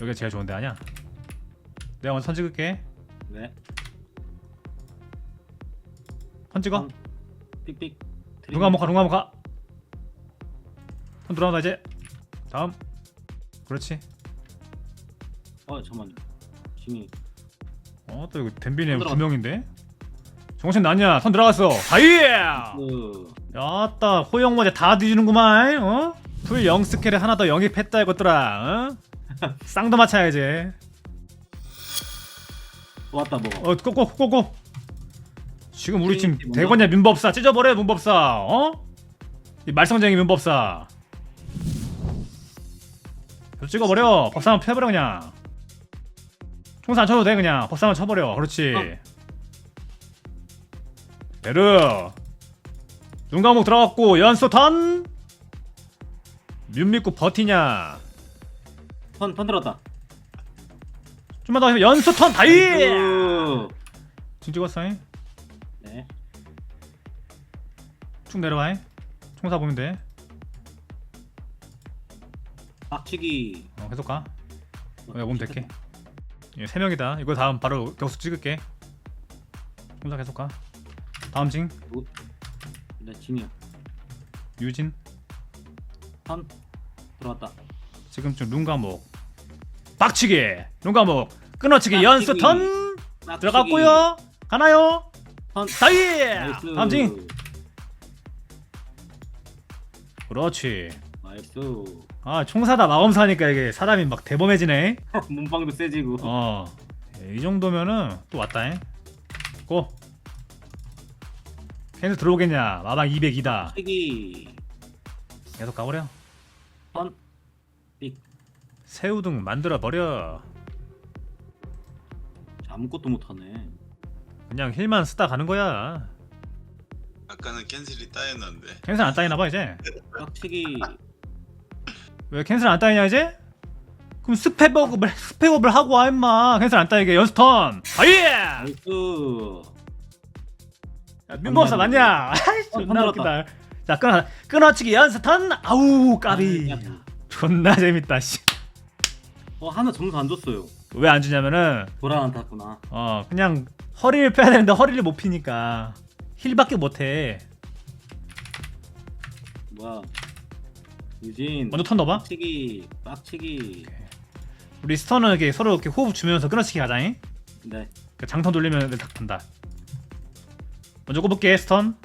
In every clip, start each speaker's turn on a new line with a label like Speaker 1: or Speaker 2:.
Speaker 1: 여기가 제일 좋은 데 아니야? 내가 먼저 선 찍을게
Speaker 2: 네.
Speaker 1: 선 찍어
Speaker 2: 선. 삑삑.
Speaker 1: 누가 한번 가 누가 한번 가선 돌아온다 이제 다음 그렇지
Speaker 2: 어 잠깐만. 짐이.
Speaker 1: 어또 이거 덴비네. 두 명인데 정신 났냐 선 들어갔어 다이야
Speaker 2: 그.
Speaker 1: 야따 호영 모자 다 뒤지는구만 어? 풀 영스킬을 하나 더 영입했다 이것들아 어? 쌍도 맞춰야지.
Speaker 2: 왔다 먹어.
Speaker 1: 어 꼬꼬 꼬꼬 지금 우리 팀
Speaker 2: 뭔가?
Speaker 1: 대권야 민법사 찢어버려 민법사. 어? 이 말썽쟁이 민법사. 계속 찍어버려. 법사 한번 펴버려 그냥. 총사 안 쳐도 돼 그냥. 법사 한번 쳐버려. 그렇지.
Speaker 2: 어.
Speaker 1: 베르. 눈 감고 들어갔고 연소 턴. 뮤 믿고 버티냐
Speaker 2: 턴, 턴 들었다.
Speaker 1: 좀만 더 연소 턴 다이
Speaker 2: 나이스.
Speaker 1: 지금 찍었어 잉?
Speaker 2: 네.
Speaker 1: 쭉 내려와 잉? 총사 보면 돼
Speaker 2: 빡치기.
Speaker 1: 어, 계속 가. 어, 내가 몸 될게. 예, 세 명이다. 이거 다음 바로 격수 찍을게. 혼자 계속 가. 다음 징
Speaker 2: 네, 짐이야.
Speaker 1: 유진.
Speaker 2: 턴. 들어왔다.
Speaker 1: 지금 좀 룬가목. 빡치기. 룬가목. 끊어치기
Speaker 2: 빡치기.
Speaker 1: 연수 턴
Speaker 2: 빡치기.
Speaker 1: 들어갔고요. 가나요?
Speaker 2: 턴.
Speaker 1: 다이.
Speaker 2: 나이스.
Speaker 1: 징. 그렇지.
Speaker 2: 나이스.
Speaker 1: 아 총사다 마검사니까 이게 사람이 막 대범해지네.
Speaker 2: 문방도 세지고.
Speaker 1: 어. 예, 이 정도면은 또 왔다잉. 고. 캔스 들어오겠냐? 마방 202다.
Speaker 2: 빡치기.
Speaker 1: 계속 가버려.
Speaker 2: 턴. 삑.
Speaker 1: 새우등 만들어 버려.
Speaker 2: 아무것도 못하네.
Speaker 1: 그냥 힐만 쓰다 가는 거야.
Speaker 3: 아까는 캔슬이 따였는데
Speaker 1: 캔슬 안 따이나 봐 이제.
Speaker 2: 빡치기.
Speaker 1: 왜 캔슬 안 따이냐 이제? 그럼 스펙업을 스펙업을 하고 와 임마. 캔슬 안 따이게 연습 턴. 아예.
Speaker 2: 나이스.
Speaker 1: 민법사 맞냐? 아이, 존나
Speaker 2: 어,
Speaker 1: 웃기다. 자 끊어 끊어치기 연습 턴. 아우 까비.
Speaker 2: 야,
Speaker 1: 존나 재밌다 씨.
Speaker 2: 어 하나 점수 안 줬어요.
Speaker 1: 왜 안 주냐면은
Speaker 2: 보라 안 탔구나.
Speaker 1: 어 그냥 허리를 펴야 되는데 허리를 못 피니까 힐밖에 못해
Speaker 2: 뭐야? 유진.
Speaker 1: 먼저 턴 넣어봐
Speaker 2: 빡치기. 빡치기.
Speaker 1: 우리 스턴은 이렇게 서로 이렇게 호흡 주면서 끊어치기 가자잉
Speaker 2: 네.
Speaker 1: 그 장턴 돌리면 딱 간다 먼저 꼽을게 스턴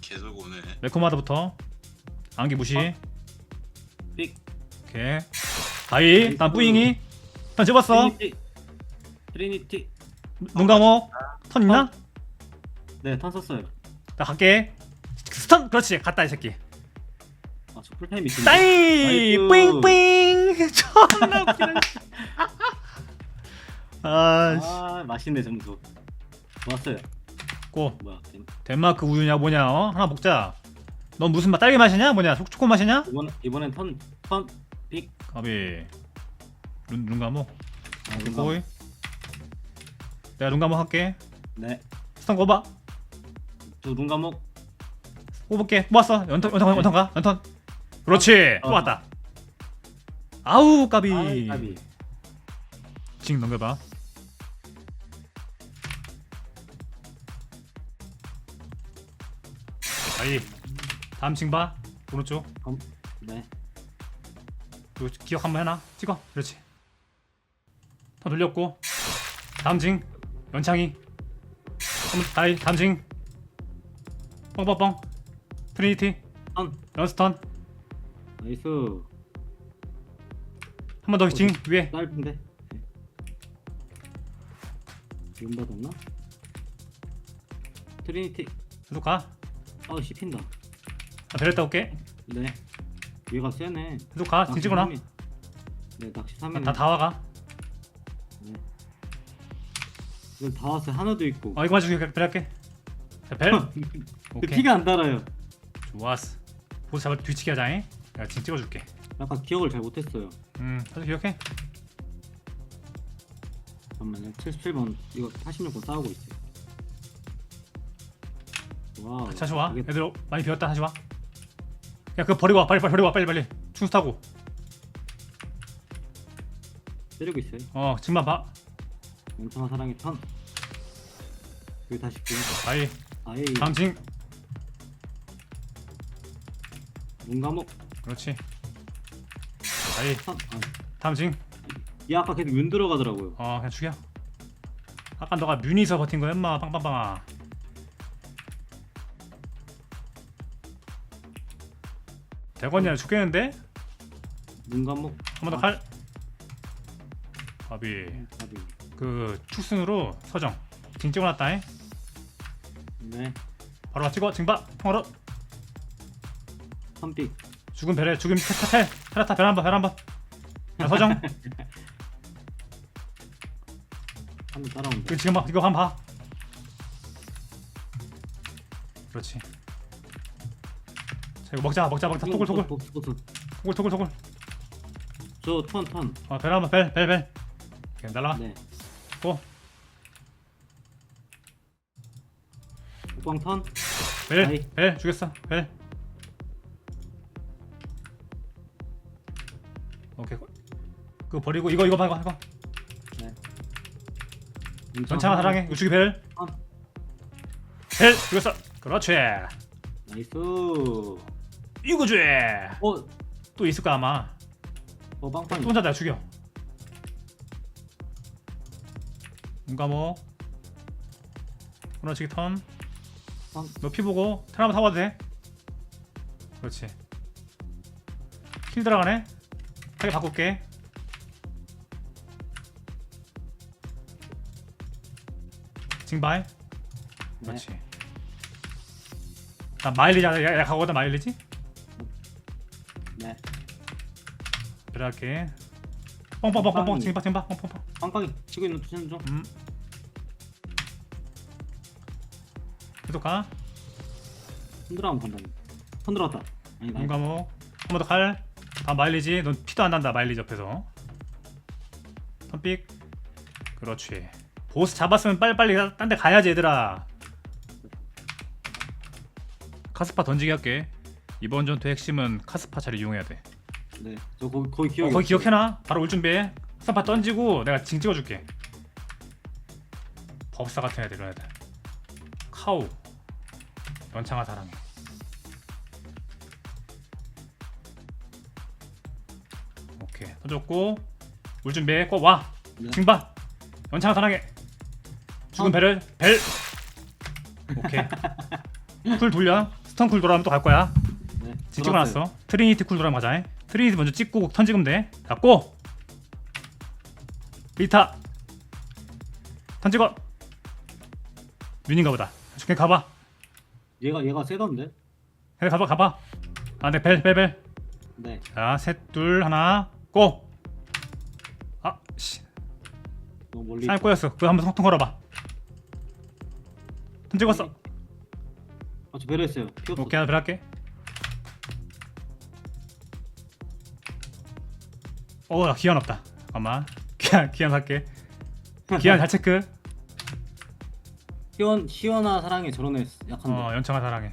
Speaker 3: 계속 오네
Speaker 1: 매콤하다부터 안기 무시
Speaker 2: 어? 삑.
Speaker 1: 오케이 다이 다음 뿌잉이 턴 집었어
Speaker 2: 트리니티. 트리니티.
Speaker 1: 눈 감어 턴 있나?
Speaker 2: 네, 턴 썼어요.
Speaker 1: 나 갈게 스턴 그렇지 갔다 이 새끼
Speaker 2: 아, 저 풀타임 있습니다.
Speaker 1: 따이
Speaker 2: 나이스.
Speaker 1: 뿌잉뿌잉 존나 웃기네 아 씨
Speaker 2: 아, 맛있네 점수. 좋았어요.
Speaker 1: 고
Speaker 2: 뭐야? 된-
Speaker 1: 덴마크 우유냐 뭐냐 어? 하나 먹자 넌 무슨 맛 딸기 맛이냐 뭐냐 초- 초코 맛이냐
Speaker 2: 이번 이번엔 턴, 턴, 빅.
Speaker 1: 가비 눈, 눈 감어
Speaker 2: 아, 눈
Speaker 1: 고이. 내가 눈 감어 할게.
Speaker 2: 네.
Speaker 1: 스턴 꼽아
Speaker 2: 저눈 감옥.
Speaker 1: 꼽을게. 뽑았어. 연턴 연턴 연턴 가. 연턴. 그렇지.
Speaker 2: 어.
Speaker 1: 뽑았다. 아우 까비.
Speaker 2: 아이, 까비.
Speaker 1: 징 넘겨봐. 아이 다음 징 봐. 오른쪽.
Speaker 2: 검. 네.
Speaker 1: 그 기억 한번 해놔 찍어 그렇지 턴 돌렸고 다음 징 연창이 한번 다이 다음 징 뻥뻥뻥 트리니티
Speaker 2: 턴.
Speaker 1: 연스턴
Speaker 2: 나이스.
Speaker 1: 한 번 더 징 위에
Speaker 2: 짧은데. 네. 용 받았나? 트리니티.
Speaker 1: 계속 가
Speaker 2: 아, 씹힌다.
Speaker 1: 나 데렸다 올게
Speaker 2: 네. 얘가 세네.
Speaker 1: 계속 가
Speaker 2: 낚시
Speaker 1: 뒤지거나
Speaker 2: 삼인. 네, 낚시 3인.
Speaker 1: 다 다 와가
Speaker 2: 이걸 다 왔어요. 하나도 있고.
Speaker 1: 어 이거 가지고 벨 할게 자벨
Speaker 2: 그
Speaker 1: 오케이
Speaker 2: 피가 안 달아요.
Speaker 1: 좋았어 보스 잡아 뒤치기 하자잉 내가 징 찍어줄게
Speaker 2: 약간 기억을 잘 못했어요.
Speaker 1: 음 다시 기억해
Speaker 2: 잠깐만요. 77번 이거 86번 싸우고 있어요. 와.
Speaker 1: 다시 와 애들 많이 비웠다 다시 와 야 그거 버리고 와. 빨리 빨리 버리고 와. 빨리 빨리. 충수 타고.
Speaker 2: 때리고 있어요.
Speaker 1: 어 지금만 봐.
Speaker 2: 연창아 사랑의 턴. 여기 다시 그
Speaker 1: 아이.
Speaker 2: 아예
Speaker 1: 다음 징.
Speaker 2: 눈 감옥
Speaker 1: 그렇지. 아이.
Speaker 2: 턴. 아,
Speaker 1: 다음 징.
Speaker 2: 얘 아까 계속 윤 들어가더라고요.
Speaker 1: 어 그냥 죽여. 아까 너가 뮤니서 버틴 거야 엄마. 빵빵빵아 대건이야 죽겠는데?
Speaker 2: 눈 감옥.
Speaker 1: 한번 더 칼. 바비.
Speaker 2: 답이.
Speaker 1: 그 축순으로 서정. 징 찍어 놨다 잉?
Speaker 2: 네.
Speaker 1: 바로 찍어. 징바. 통화로.
Speaker 2: 선픽.
Speaker 1: 죽은 배를 죽은 테테테 테라타 별 한번 별 한번. 야, 서정.
Speaker 2: 한 번 따라온다.
Speaker 1: 그 지금 봐. 이거 한번 봐. 그렇지 자 이거 먹자 먹자 먹자 토글 토글
Speaker 2: 토글. 토글.
Speaker 1: 토글 토글 토글
Speaker 2: 저턴 턴.
Speaker 1: 어별 한번 벨벨벨 오케이 날라가
Speaker 2: 네.
Speaker 1: 고
Speaker 2: 옥광 턴.
Speaker 1: 벨
Speaker 2: 아이.
Speaker 1: 벨 죽였어 벨 오케이 그거 버리고 이거 이거 봐 이거 이거
Speaker 2: 네.
Speaker 1: 전창아 사랑해 우주기 벨
Speaker 2: 어.
Speaker 1: 벨 죽였어 그렇지
Speaker 2: 나이스.
Speaker 1: 이거지.
Speaker 2: 어,
Speaker 1: 또 있을 거야 아마?
Speaker 2: 어 빵빵이.
Speaker 1: 또 혼자 내가 죽여. 문가모 끊어치기 턴.
Speaker 2: 턴.
Speaker 1: 너피 보고 타고 와도 돼? 그렇지. 킬 들어가네? 타게 바꿀게. 징바이
Speaker 2: 네.
Speaker 1: 그렇지. 나 마일리지 야, 야 가거든 마일리지 그럴게 뻥뻥뻥뻥뻥. 징바 징바 뻥뻥뻥
Speaker 2: 빵빵이 치고 있는 투신 중.
Speaker 1: 음. 계속 가.
Speaker 2: 흔들어 한번 간다. 턴 들어갔다. 아니다.
Speaker 1: 눈 감어. 한번 더 칼. 아 마일리지. 넌 피도 안 난다. 마일리지 옆에서. 턴삑. 그렇지. 보스 잡았으면 빨리빨리 딴 데 가야지 얘들아. 카스파 던지기 할게. 이번 전투 핵심은 카스파 자리 이용해야 돼.
Speaker 2: 네. 저 거기 거기
Speaker 1: 어,
Speaker 2: 기억이.
Speaker 1: 거기. 기억해놔. 바로 올 준비해. 카스파 던지고 내가 징 찍어줄게. 법사 같은 애들 이런 애들. 카우. 연창아 사랑해. 오케이 던졌고 올 준비해. 꼭 와.
Speaker 2: 네.
Speaker 1: 징바. 연창아 사랑해. 죽은
Speaker 2: 어.
Speaker 1: 배를 벨. 오케이. 쿨 돌려. 스턴 쿨 돌아오면 또 갈 거야.
Speaker 2: 네. 들어왔어요.
Speaker 1: 찍어놨어. 트리니티 쿨 돌아면 가자. 트리니티 먼저 찍고 턴 찍으면 돼. 잡고. 리타. 턴 찍어. 윤인가 보다. 그냥 가봐.
Speaker 2: 얘가 얘가 세던데.
Speaker 1: 그냥 가봐 가봐. 아, 네, 벨, 벨, 벨.
Speaker 2: 네.
Speaker 1: 자, 셋, 둘, 하나, 고. 아, 씨,
Speaker 2: 너무 멀리.
Speaker 1: 사임 꼬였어. 그거 한번 성통 걸어봐. 턴 찍었어.
Speaker 2: 아, 저 배려했어요.
Speaker 1: 오케이, 하나 벨 할게. 오, 나 기한 없다. 잠깐만. 기한, 기한 할게. 기한 잘 체크.
Speaker 2: 희원 희원아 사랑해 저런 애 약한데.
Speaker 1: 어, 연창아 사랑해.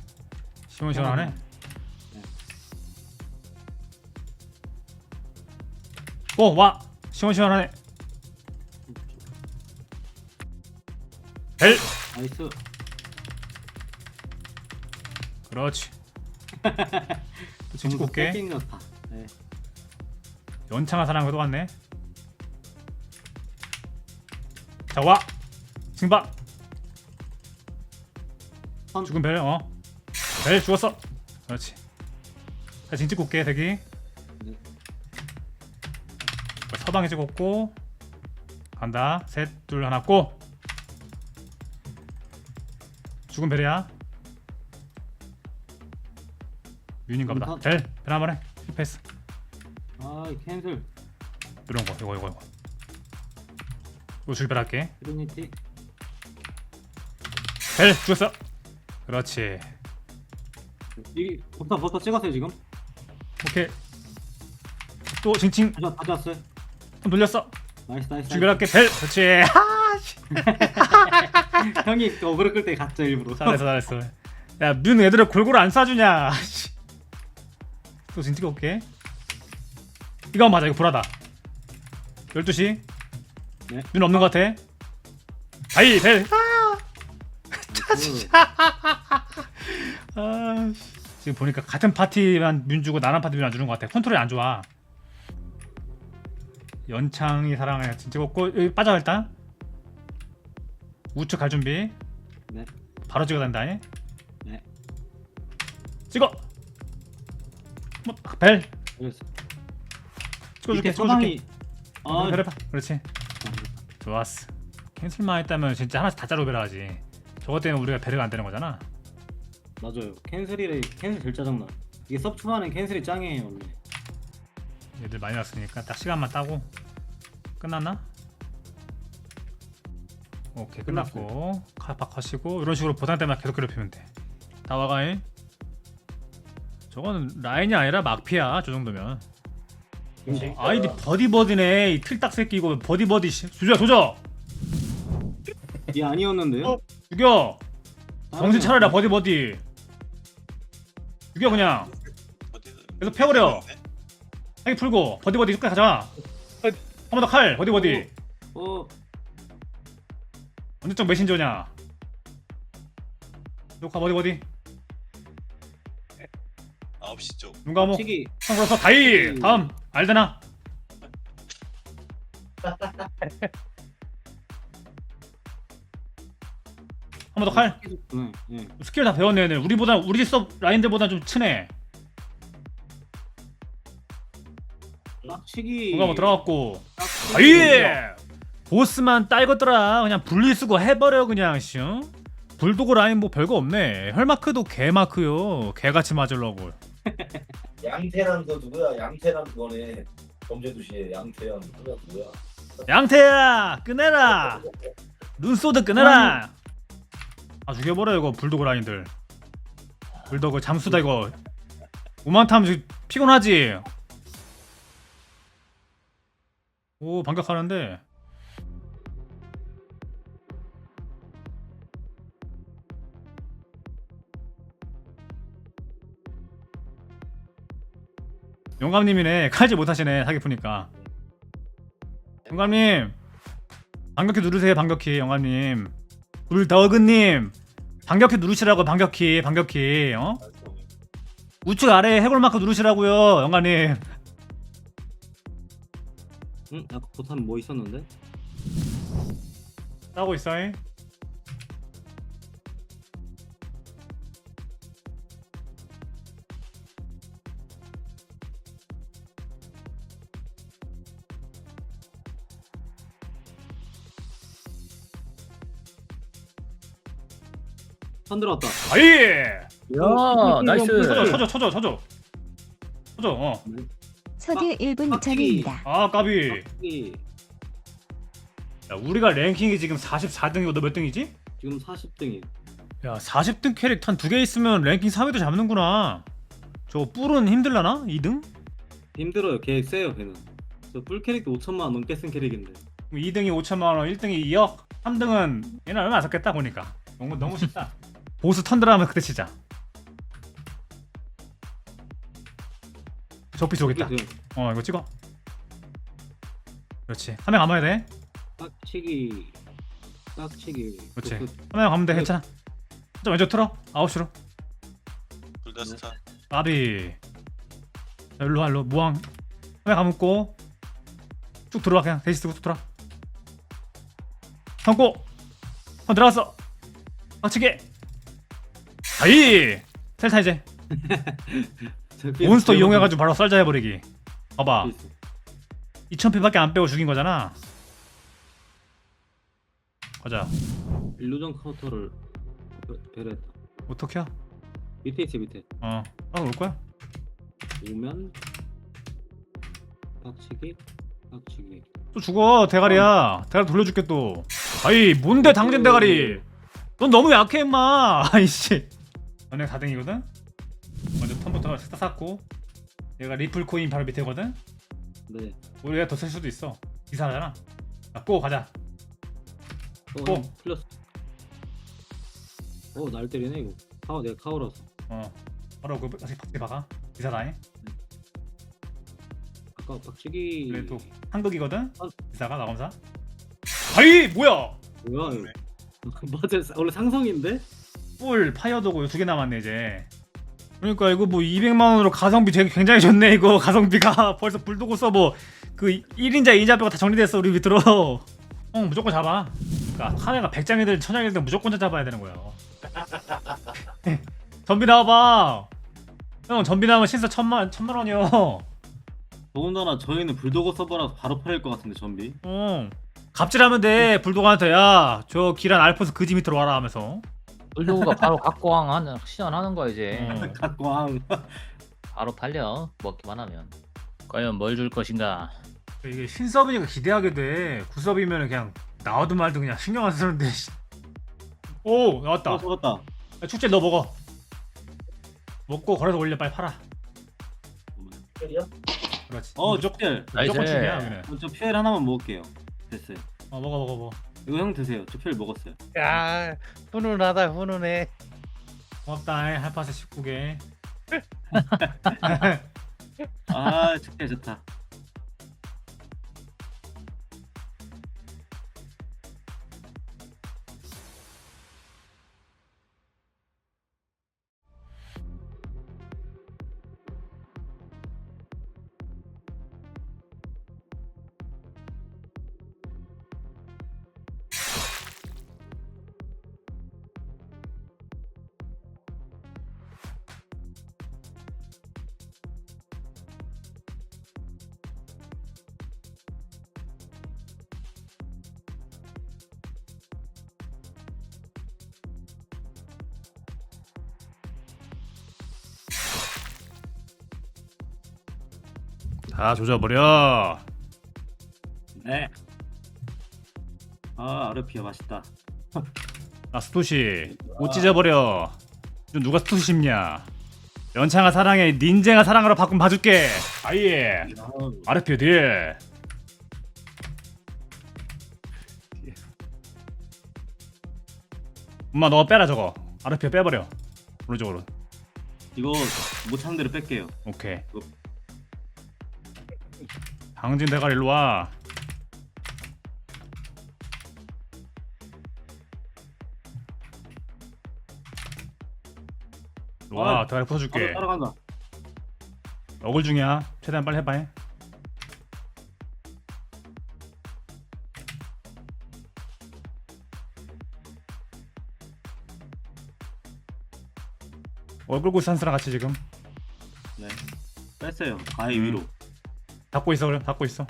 Speaker 1: 시원시원하네.
Speaker 2: 네.
Speaker 1: 오, 와. 시원시원하네. 벨.
Speaker 2: 나이스.
Speaker 1: 그렇지. 또 지금 올게.
Speaker 2: 뺏긴 것 같아. 네.
Speaker 1: 연창아 사랑도 왔네. 자, 와. 징바.
Speaker 2: 턴.
Speaker 1: 죽은 벨. 어. 벨 죽었어. 그렇지. 자, 징 찍고 올게. 대기.
Speaker 2: 네.
Speaker 1: 서방에 찍었고 간다. 셋, 둘, 하나, 고. 죽은 벨이야. 윤인가 보다.
Speaker 2: 음,
Speaker 1: 벨. 벨 한번 해. 패스.
Speaker 2: 아, 이 캔슬.
Speaker 1: 이런 거 이거 이거 이거 이거 출발할게
Speaker 2: 트리니티.
Speaker 1: 벨 죽었어 그렇지
Speaker 2: 이 버터 버터 찍었어요 지금.
Speaker 1: 오케이 또 징징
Speaker 2: 가져 가져왔어요.
Speaker 1: 또 놀렸어
Speaker 2: 나이스 나이스.
Speaker 1: 출발할게 벨 그렇지
Speaker 2: 나이스. 형이 그 어그로 끌때 갔죠 일부러.
Speaker 1: 잘했어 잘했어 야눈 애들을 골고루 안 쏴주냐 씨. 또 징징 올게 이거 맞아 이거 불하다 12시
Speaker 2: 네.
Speaker 1: 눈 없는 것 같아 아이 벨
Speaker 2: 나이스.
Speaker 1: 아, 지금 보니까 같은 파티만 문 주고 나란 파티 문안 주는 것 같아. 컨트롤이 안 좋아. 연창이 사랑해 진짜 없고 여기 빠져 일단. 우측 갈 준비.
Speaker 2: 네.
Speaker 1: 바로 찍어 단다. 잉?
Speaker 2: 네.
Speaker 1: 찍어. 뭐, 벨
Speaker 2: 그래서
Speaker 1: 찍어줄게.
Speaker 2: 밑에
Speaker 1: 찍어줄게.
Speaker 2: 서방이 아,
Speaker 1: 벨 해봐. 그렇지. 좋았어. 캔슬만 했다면 진짜 하나씩 다 자르고 벨하지. 저것 때문에 우리가 배려가 안 되는 거잖아.
Speaker 2: 맞아요. 캔슬이 캔슬 제일 짜증나. 이게 섭 초반엔 캔슬이 짱이에요 원래.
Speaker 1: 얘들 많이 왔으니까 딱 시간만 따고 끝났나? 오케이 끝났고 카파 컷이고 이런 식으로 보상 때만 계속 괴롭히면 돼 다 와가인 저거는 라인이 아니라 막피야 저 정도면 어, 아이디 버디버디네. 이 틀딱 새끼 이거 버디버디 씨. 조져 조져!
Speaker 2: 이 아니었는데요?
Speaker 1: 어? 죽여! 정신 차려라 버디버디. 죽여 그냥. 계속 패버려. 핵 풀고. 버디버디 끝까지 가자. 한 번 더 칼 버디버디.
Speaker 2: 어,
Speaker 1: 언제적 메신저냐? 녹화 어디?
Speaker 3: 9시 쪽.
Speaker 1: 눈 한번더 다이! 다음 알데나? 한 번 더 칼?
Speaker 2: 네, 네.
Speaker 1: 스킬 다 배웠네 얘네 우리보다 우리 섭 라인들보다 좀 친해.
Speaker 2: 빡치기.
Speaker 1: 누가 뭐 들어갔고.
Speaker 2: 빡치기.
Speaker 1: 다이 보스만 딸것더라 그냥 분리수거 해버려 그냥 씨 어? 불도그 라인 뭐 별거 없네. 혈마크도 개마크요. 개같이 맞으려고
Speaker 4: 양태란 그 누구야? 양태란 그거네. 범죄도시의 양태란 그거 누구야?
Speaker 1: 양태야 꺼내라. 눈소드 꺼내라. 아 죽여버려 이거 불도그 라인들. 불도그 잠수다 이거. 지금 피곤하지? 오 반격하는데 용감님이네 칼질 못하시네 사기 푸니까 영감님 반격키 누르세요 반격키 영감님 불더그님 반격키 누르시라고 반격키 반격키 어? 우측 아래 해골 마크 누르시라고요 영감님
Speaker 2: 응? 아까 보탄 뭐 있었는데?
Speaker 1: 싸우고 있어잉
Speaker 2: 선 들어왔다.
Speaker 1: 아이
Speaker 5: 야 나이스
Speaker 1: 쳐줘 쳐줘 쳐줘 쳐줘 쳐줘 어아
Speaker 6: 서드 1분
Speaker 2: 빡치기.
Speaker 6: 전입니다.
Speaker 1: 까비
Speaker 2: 빡치기.
Speaker 1: 야, 우리가 랭킹이 지금 44등이고 너 몇 등이지?
Speaker 2: 지금 40등이.
Speaker 1: 야 40등 캐릭 한두 개 있으면 랭킹 3위도 잡는구나 저 뿔은 힘들라나? 2등?
Speaker 2: 힘들어요. 걔 세요 걔는. 저 뿔 캐릭도 5천만 원 넘게 쓴 캐릭인데.
Speaker 1: 2등이 5천만원 1등이 2억 3등은 얘는 얼마 안 썼겠다 보니까 너무 너무 쉽다 보스 턴드라면 그때 치자. 저피스 오겠다.
Speaker 2: 이게
Speaker 1: 어 이거 찍어. 그렇지. 한명 감아야 돼.
Speaker 2: 빡치기. 빡치기.
Speaker 1: 그렇지.
Speaker 2: 그-
Speaker 1: 한명 가면 돼 괜찮아. 좀 왼쪽 틀어. 9시로.
Speaker 3: 둘다 스타
Speaker 1: 까비. 자, 일로 와 일로. 무왕. 한명 감고. 쭉 들어와 그냥. 대시 쓰고 쭉 들어와. 감고. 한 들어갔어. 박치기 아이 셀타 이제. 몬스터
Speaker 2: 삐-
Speaker 1: 이용해가지고 바로 썰자 해버리기. 봐봐.
Speaker 2: 삐-
Speaker 1: 2000피밖에 안 빼고 죽인 거잖아. 가자.
Speaker 2: 일루전 카운터를 배- 배려했다.
Speaker 1: 어떻게
Speaker 2: 밑에 있어 밑에.
Speaker 1: 어. 따로 올 거야?
Speaker 2: 오면 빡치기. 빡치기.
Speaker 1: 또 죽어 대가리야. 대가리 돌려줄게 또. 아이 뭔데 당진 대가리? 넌 너무 약해 임마. 아이씨 너네 4등이거든 먼저 턴부터 싹 쌓고 얘가 리플 코인 바로 밑에거든
Speaker 2: 네.
Speaker 1: 우리가 더쓸 수도 있어 이사하잖아 자, 고 가자
Speaker 2: 어,
Speaker 1: 고.
Speaker 2: 형, 틀렸어. 어, 날 때리네 이거. 카워 내가 카워라서.
Speaker 1: 어 바로 그 다시 박대 박아 이사다잉
Speaker 2: 아까 아까 박치기
Speaker 1: 그래 또 한극이거든
Speaker 2: 어.
Speaker 1: 기사가 나검사 아이 뭐야
Speaker 2: 뭐야 이거. 맞아 원래 상성인데
Speaker 1: 뿔 파이어도고 두 개 남았네 이제. 그러니까 이거 뭐 200만 원으로 가성비 되게 굉장히 좋네 이거. 가성비가. 벌써 불도고 서버 그 1인자 2인자 빼고 다 정리됐어 우리 밑으로. 형 무조건 잡아. 그러니까 하나가 100장이든 1000장이든 무조건 잡아야 되는 거예요. 전비 나와봐. 형 전비 나오면 신사 천만 천만 원이요.
Speaker 2: 더군다나 저희는 불도거 서버라서 바로 팔릴 것 같은데 전비.
Speaker 1: 어 갑질하면 돼 불도가한테. 야저 기란 알폰스 그지 밑으로 와라 하면서
Speaker 5: 울도가 바로 각광 하는 시전하는 거야 이제
Speaker 1: 어.
Speaker 2: 각광
Speaker 5: 바로 팔려 먹기만 하면 과연 뭘 줄 것인가
Speaker 1: 이게 신서브니까 기대하게 돼. 구섭이면 그냥 나와도 말도 그냥 신경 안 쓰는데. 씨. 오 나왔다.
Speaker 2: 어 잡았다
Speaker 1: 야, 축제 너 먹어. 먹고 걸어서 올려 빨리 팔아.
Speaker 4: 야
Speaker 1: 그렇지.
Speaker 2: 어
Speaker 1: 무조건
Speaker 2: 쪽들
Speaker 1: 무조건
Speaker 5: 나이스.
Speaker 1: 축이야 그냥.
Speaker 2: 저 퓨엘 하나만 먹을게요 됐어요
Speaker 1: 어 먹어 먹어 먹어.
Speaker 2: 이거 형 드세요 저 퓨엘 먹었어요
Speaker 7: 야 훈훈하다 훈훈해
Speaker 1: 고맙다. 할파스 19개.
Speaker 2: 아 좋다 좋다
Speaker 1: 다 조져버려.
Speaker 2: 네. 아 아르피아 맛있다
Speaker 1: 아 스토시 옷 찢어버려. 좀 누가 스토시 싶냐? 연창아 사랑해 닌쟁아 사랑하러 바꾼 봐줄게. 아예. 아르피오 딜. 엄마 너가 빼라 저거. 아르피오 빼버려. 오른쪽으로.
Speaker 2: 이거 못 참는 대로 뺄게요
Speaker 1: 오케이. 당진 대가리 일로 와. 와
Speaker 2: 아,
Speaker 1: 대가리 부숴줄게.
Speaker 2: 따라, 따라간다
Speaker 1: 억울 중이야. 최대한 빨리 해봐. 얼굴 고산 사람 같이 지금
Speaker 2: 네 뺐어요 가해
Speaker 1: 음.
Speaker 2: 위로
Speaker 1: 닫고 있어 그래 닫고 있어.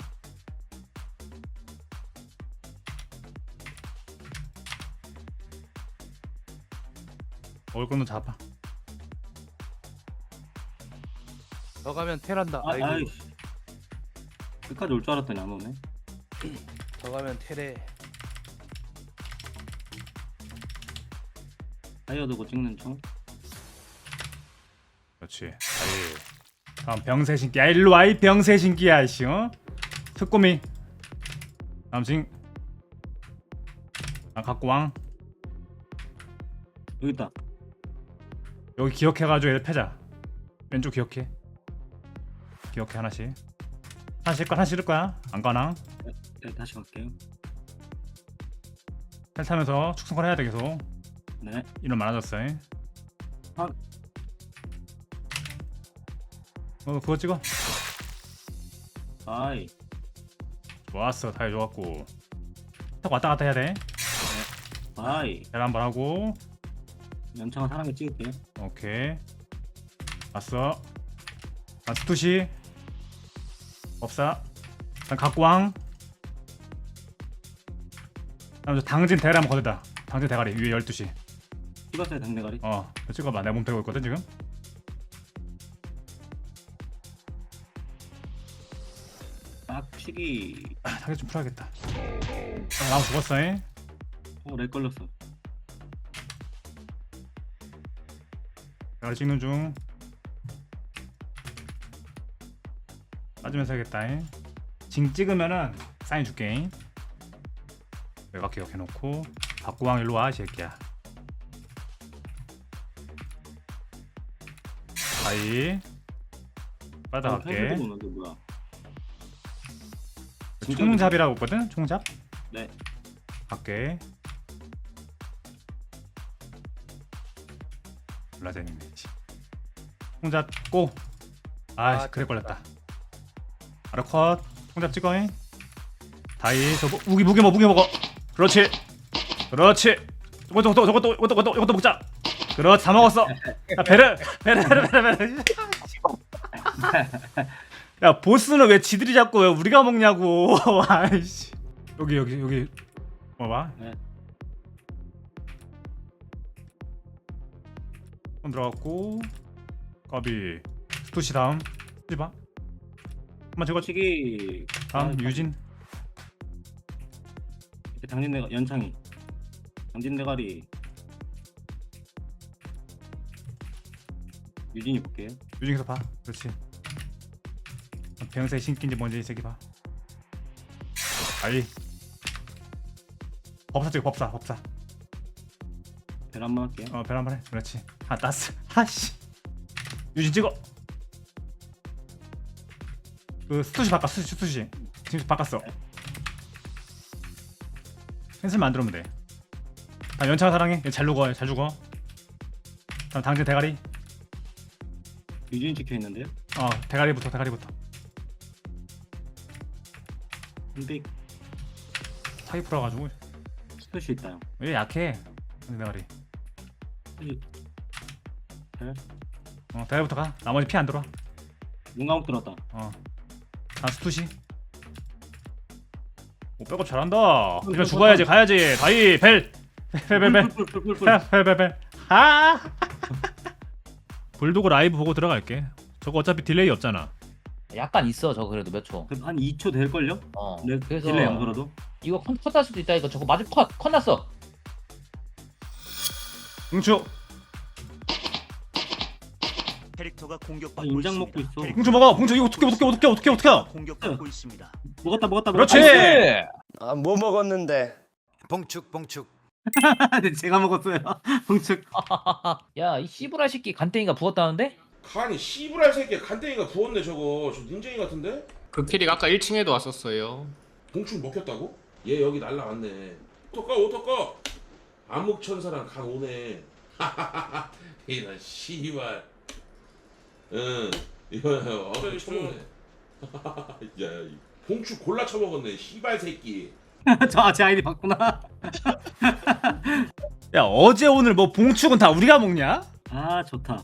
Speaker 1: 얼굴도 잡아.
Speaker 7: 더 가면 테란다
Speaker 2: 아,
Speaker 7: 아이고
Speaker 2: 아이씨 끝까지 올 줄 알았더니 안 오네
Speaker 7: 더 가면 테레
Speaker 2: 타이어 두고 찍는 총
Speaker 1: 그렇지. 아이. 다음 병세 신기. 야 일로 와이 병세 신기야 씨. 어? 다음 징. 아 갖고 왕.
Speaker 2: 여기 있다
Speaker 1: 여기 기억해가지고 얘를 패자. 왼쪽 기억해. 기억해 하나씩. 하나 씩 거 하나씩 일 거야. 안 가나?
Speaker 2: 네 다시 갈게요
Speaker 1: 텔 타면서 축성걸 해야 돼 계속.
Speaker 2: 네
Speaker 1: 이런 많아졌어. 잉?
Speaker 2: 아.
Speaker 1: 어 그거 찍어.
Speaker 2: 아이
Speaker 1: 좋았어. 타이 좋았고. 딱 왔다 갔다 해야 돼.
Speaker 2: 아이
Speaker 1: 텔 한번 하고.
Speaker 2: 연창아 사랑해 찍을게요
Speaker 1: 오케이. 왔어. 아 스투시. 없사. 난 각광. 다음 저 당진 대가리 한번 거들다. 당진 대가리 위에 12시.
Speaker 2: 찍었어요 당대가리
Speaker 1: 어, 찍어봐. 내몸 대고 있거든 지금.
Speaker 2: 빡치기
Speaker 1: 아, 타겟 좀 풀어야겠다. 아, 나무 죽었어. 잉?
Speaker 2: 어 렉 걸렸어
Speaker 1: 대가리 찍는 중. 빠지면서. 잉? 징 찍으면은 사인 줄게. 잉? 내가 기억해놓고 박구왕 일로 와, 이 새끼야. 아이.
Speaker 2: 아. 펜슬 오는데 뭐야
Speaker 1: 총잡이라고 했거든? 총잡?
Speaker 2: 네.
Speaker 1: 갈게 졸라 재밌네 씨. 총잡 고! 아
Speaker 7: 아,
Speaker 1: 그래 걸렸다. 바로 컷. 총잡 찍어잉. 다이 저 무- 무기 무기 먹어 무기 먹어. 그렇지. 그렇지. 저것도 저것도 저것도 이것도 이것도 이것도 먹자. 그렇지 다 먹었어. 야 베르 베르 베르 베르 베르 야 보스는 왜 지들이 잡고 왜 우리가 먹냐고. 아이씨. 여기 여기 여기. 봐봐.
Speaker 2: 네.
Speaker 1: 손 들어갔고. 까비. 스투시 다음. 봐 한번 저거.
Speaker 2: 치기.
Speaker 1: 다음
Speaker 2: 아,
Speaker 1: 유진.
Speaker 2: 이렇게 당진 대 연창이. 당진 대가리. 유진이 볼게요.
Speaker 1: 유진에서 봐. 그렇지 병세 신기인지 뭔지 이 새끼 봐 아이 법사 찍어 법사 법사
Speaker 2: 벨 한번 할게요.
Speaker 1: 어, 별 한번 해. 그렇지. 아, 따스. 하씨. 유진 찍어. 그 스투시 바꿔. 스투시, 스투시. 지금 바꿨어. 펜슬 만들면 돼. 아, 연차가 사랑해. 얘잘 죽어. 잘 죽어. 다음 당진 대가리.
Speaker 2: 유진이 찍혀 있는데요.
Speaker 1: 어, 대가리부터 대가리부터.
Speaker 2: 한빅
Speaker 1: 사기 풀어가지고
Speaker 2: 스표시 있다. 형.
Speaker 1: 얘 약해. 당진 대가리.
Speaker 2: 스표시
Speaker 1: 어, 대가리부터 가. 나머지 피 안 들어.
Speaker 2: 눈 감고 들었다.
Speaker 1: 어. 아 스투시. 오 백업 잘한다. 이거 죽어야지 가야지. 다이 벨. 벨벨벨.
Speaker 2: 풀풀풀풀.
Speaker 1: 벨벨벨. 아. 불도그 라이브 보고 들어갈게. 저거 어차피 딜레이 없잖아.
Speaker 5: 약간 있어 저 그래도 몇 초.
Speaker 2: 한 2초 될 걸요?
Speaker 5: 어.
Speaker 2: 네,
Speaker 5: 그래서
Speaker 2: 딜레이 안 걸어도.
Speaker 5: 이거 컷, 컷날 수도 있다 이거 저거 맞을 컷, 컷 났어.
Speaker 1: 응추.
Speaker 8: 캐릭터가
Speaker 2: 아,
Speaker 8: 공격받고
Speaker 2: 인장
Speaker 8: 있습니다.
Speaker 2: 먹고 있어.
Speaker 1: 응추 먹어. 응추 이거 어떻게 어떻게 어떻게 어떻게 어떻게?
Speaker 8: 공격받고 있습니다.
Speaker 2: 먹었다 먹었다.
Speaker 1: 그렇지.
Speaker 9: 아, 뭐 먹었는데?
Speaker 8: 봉축 봉축.
Speaker 2: 네, 제가 먹었어요. 봉축.
Speaker 5: 야 이 씨부라 새끼 간땡이가 부었다는데?
Speaker 10: 아니 씨부랄 새끼 간땡이가 부었네 저거 저 닌쟁이 같은데?
Speaker 11: 그 캐릭 아까 1층에도 왔었어요.
Speaker 10: 봉충 먹혔다고? 얘 여기 날라왔네 어떡까 어떡까 암흑천사랑 간 오네 이나 씨발 응 이거 어 처먹네 야이 봉충 골라 처먹었네 씨발 새끼
Speaker 2: 저제 아이디 봤구나.
Speaker 1: 야 어제 오늘 뭐 봉축은 다 우리가 먹냐?
Speaker 2: 아 좋다.